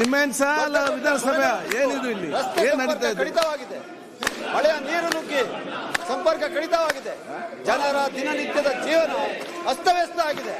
ನಿಮ್ಮ ಸಾಲ ವಿಧಾನಸಭೆ? ಏನಿದು ಇಲ್ಲಿ? ಏನ್ ನಡೀತಾ ಕಡಿತವಾಗಿದೆ. ಮಳೆಯ ನೀರು ನುಗ್ಗಿ ಸಂಪರ್ಕ ಕಡಿತವಾಗಿದೆ. ಜನರ ದಿನನಿತ್ಯದ ಜೀವನ ಅಸ್ತವ್ಯಸ್ತ ಆಗಿದೆ.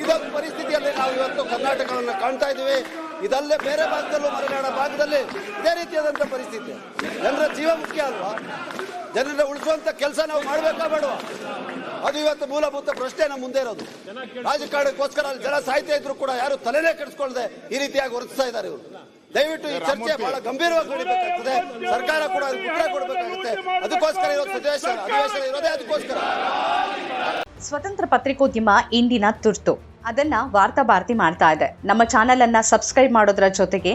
ಇದೊಂದು ಪರಿಸ್ಥಿತಿಯಲ್ಲಿ ನಾವು ಇವತ್ತು ಕರ್ನಾಟಕವನ್ನು ಕಾಣ್ತಾ ಇದ್ದೀವಿ. ಇದಲ್ಲೇ ಬೇರೆ ಭಾಗದಲ್ಲೂ ಮಲೆನಾಡ ಭಾಗದಲ್ಲಿ ಇದೇ ರೀತಿಯಾದಂಥ ಪರಿಸ್ಥಿತಿ. ಜನರ ಜೀವ ಮುಖ್ಯ ಅಲ್ವಾ? ಜನರ ಉಳಿಸುವಂತ ಕೆಲಸ ನಾವು ಮಾಡಬೇಕಾ ಬೇಡುವ? ಅದು ಇವತ್ತು ಮೂಲಭೂತ ಪ್ರಶ್ನೆ ನಮ್ಮ ಮುಂದೆ ಇರೋದು. ರಾಜಕಾರಣಕ್ಕೋಸ್ಕರ ಅಲ್ಲಿ ಜನ ಸಾಹಿತ್ಯ ಇದ್ರು ಕೂಡ ಯಾರು ತಲೆನೇ ಕೆಡಿಸ್ಕೊಳ್ದೆ ಈ ರೀತಿಯಾಗಿ ವರ್ತಿಸ್ತಾ ಇದ್ದಾರೆ ಇವರು. ದಯವಿಟ್ಟು ಈ ಚರ್ಚೆ ಬಹಳ ಗಂಭೀರವಾಗಿ ನಡೀಬೇಕಾಗ್ತದೆ. ಸರ್ಕಾರ ಕೂಡ ಅದಕ್ಕೆ ಉತ್ತರ ಕೊಡಬೇಕಾಗುತ್ತೆ. ಅದಕ್ಕೋಸ್ಕರ ಇರೋದು ಸದೇಶ ಅಧಿವೇಶನ ಇರೋದೇ ಅದಕ್ಕೋಸ್ಕರ. ಸ್ವತಂತ್ರ ಪತ್ರಿಕೋದ್ಯಮ ಇಂದಿನ ತುರ್ತು. ಅದನ್ನ ವಾರ್ತಾ ಭಾರತಿ ಮಾಡ್ತಾ ಇದೆ. ನಮ್ಮ ಚಾನೆಲ್ ಅನ್ನ ಸಬ್ಸ್ಕ್ರೈಬ್ ಮಾಡೋದ್ರ ಜೊತೆಗೆ